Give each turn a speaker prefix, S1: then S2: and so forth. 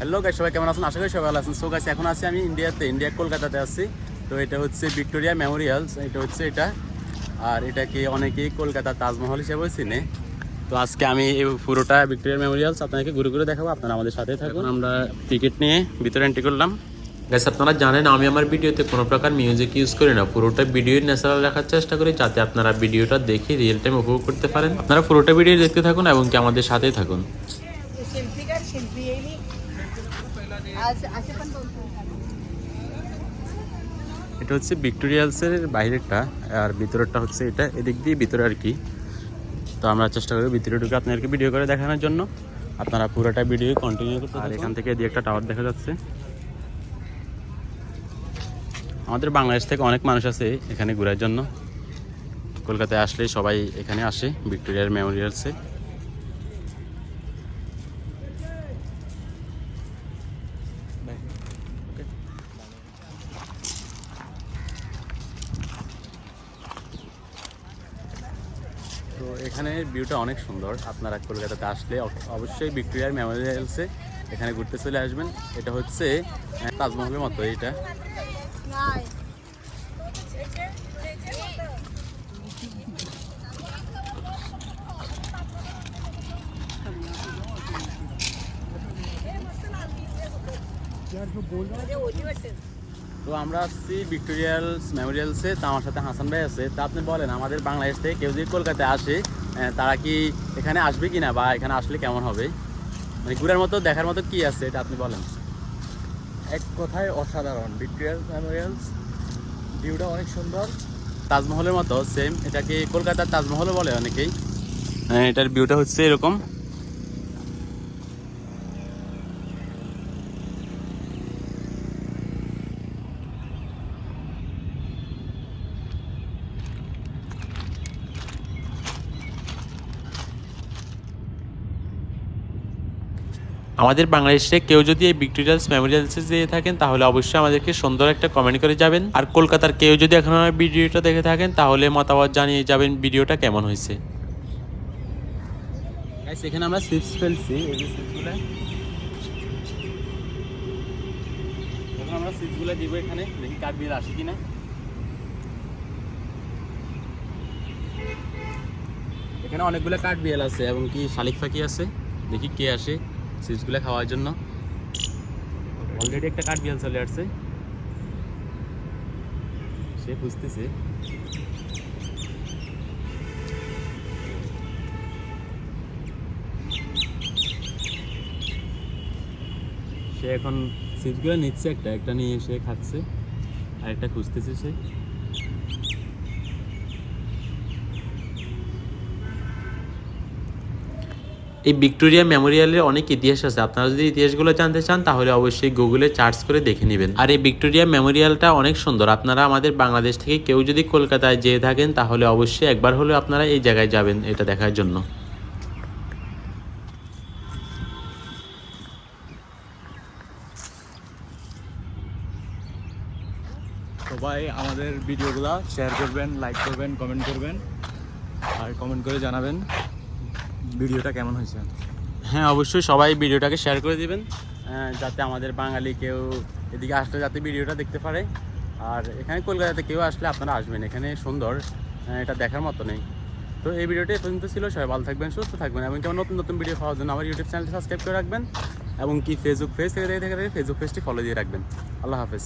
S1: Hello guys সবাই কেমন আছেন? আশা করি সবাই ভালো আছেন। সো গাইস এখন আছি আমি ইন্ডিয়াতে ইন্ডিয়া কলকাতাতে আছি। তো এটা হচ্ছে ভিক্টোরিয়া মেমোরিয়ালস এটা হচ্ছে এটা। আর এটাকে অনেকেই কলকাতা তাজমহল হিসেবেও চিনে। তো আজকে আমি এই পুরোটা ভিক্টোরিয়া মেমোরিয়ালস আপনাকে ঘুরে ঘুরে দেখাবো। আপনারা আমাদের সাথে থাকুন। আমরা টিকিট নিয়ে ভিতরে এন্ট্রি করলাম।
S2: গাইস আপনারা জানেন আমি আমার ভিডিওতে কোনো প্রকার মিউজিক ইউজ করি না। পুরোটা ভিডিও ন্যাচারাল রাখার চেষ্টা করি যাতে আপনারা ভিডিওটা দেখে রিয়েল টাইম উপভোগ করতে পারেন। আপনারা পুরোটা ভিডিও দেখতে থাকুন এবং কি আমাদের সাথেই থাকুন।
S1: এটা হচ্ছে ভিক্টোরিয়ালসের বাইরেরটা আর ভিতরেরটা হচ্ছে এটা। এদিক দিয়ে ভিতরে আর কি। তো আমরা চেষ্টা করি ভিতরে ঢুকে আপনাদেরকে ভিডিও করে দেখানোর জন্য। আপনারা পুরোটা ভিডিও কন্টিনিউ করতে আর এখান থেকে এদিকে একটা টাওয়ার দেখা যাচ্ছে। আমাদের বাংলাদেশ থেকে অনেক মানুষ আছে এখানে ঘোরার জন্য। কলকাতায় আসলে সবাই এখানে আসে ভিক্টোরিয়ার মেমোরিয়ালসে তো এখানে ভিউটা অনেক সুন্দর। আপনারা কলকাতাতে আসলে অবশ্যই ভিক্টোরিয়ার মেমোরিয়ালসে এখানে ঘুরতে চলে আসবেন। এটা হচ্ছে তাজমহলের মতো এটা। তো আমরা আসছি ভিক্টোরিয়ালস মেমোরিয়ালসে তো আমার সাথে হাসান ভাই আছে। তা আপনি বলেন আমাদের বাংলাদেশ থেকে কেউ যদি কলকাতায় আসে তারা কি এখানে আসবে কি না বা এখানে আসলে কেমন হবে? মানে ঘুরার মতো দেখার মতো কি আছে? এটা আপনি বলেন।
S3: এক কথায় অসাধারণ। ভিক্টোরিয়াল মেমোরিয়ালস ভিউটা অনেক সুন্দর।
S1: তাজমহলের মতো সেম এটাকে কলকাতার তাজমহলও বলে অনেকেই? হ্যাঁ, এটার ভিউটা হচ্ছে এরকম।
S2: আমাদের বাংলাদেশে কেউ যদি এই ভিক্টোরিয়ালস মেমোরিয়ালসে যেয়ে থাকেন, তাহলে অবশ্যই আমাদেরকে সুন্দর একটা কমেন্ট করে যাবেন। আর কলকাতার কেউ যদি এখন আমার ভিডিওটা দেখে থাকেন, তাহলে মতামত জানিয়ে যাবেন ভিডিওটা কেমন হয়েছে।
S1: এখানে আমরা ফেলছি, এই যে আমরা এখানে এখানে অনেকগুলো কাঠ বিয়েল আছে, এবং কি শালিক পাখি আছে, দেখি কে আসে। চিপসগুলো খাওয়ার জন্য। অলরেডি একটা কাঠ বিয়াল চলে আসছে। সে খুঁজতেছে। সে এখন চিপসগুলো নিচ্ছে একটা একটা নিয়ে এসে খাচ্ছে আর একটা খুঁজতেছে সে।
S2: এই ভিক্টোরিয়া মেমোরিয়ালের অনেক ইতিহাস আছে। আপনারা যদি ইতিহাসগুলো জানতে চান, তাহলে অবশ্যই গুগলে চার্জ করে দেখে নেবেন। আর এই ভিক্টোরিয়া মেমোরিয়ালটা অনেক সুন্দর। আপনারা আমাদের বাংলাদেশ থেকে কেউ যদি কলকাতায় যেয়ে থাকেন, তাহলে অবশ্যই একবার হলেও আপনারা এই জায়গায় যাবেন এটা দেখার জন্য।
S3: সবাই আমাদের ভিডিওগুলো শেয়ার করবেন লাইক করবেন কমেন্ট করবেন, আর কমেন্ট করে জানাবেন। ভিডিওটা কেমন হয়েছে?
S1: হ্যাঁ অবশ্যই সবাই ভিডিওটাকে শেয়ার করে দিবেন যাতে আমাদের বাঙালি কেউ এদিকে আসলে যাতে ভিডিওটা দেখতে পারে। আর এখানে কলকাতাতে কেউ আসলে আপনারা আসবেন, এখানে সুন্দর এটা দেখার মতো নেই। তো এই ভিডিওটা পর্যন্ত ছিল, সবাই ভালো থাকবেন, সুস্থ থাকবেন, এবং কেমন নতুন নতুন ভিডিও পাওয়ার জন্য আমার ইউটিউব চ্যানেলটি সাবস্ক্রাইব করে রাখবেন, এবং কি ফেসবুক পেজ থেকে দেখে থাকলে ফেসবুক পেজটি ফলো দিয়ে রাখবেন। আল্লাহ হাফেজ।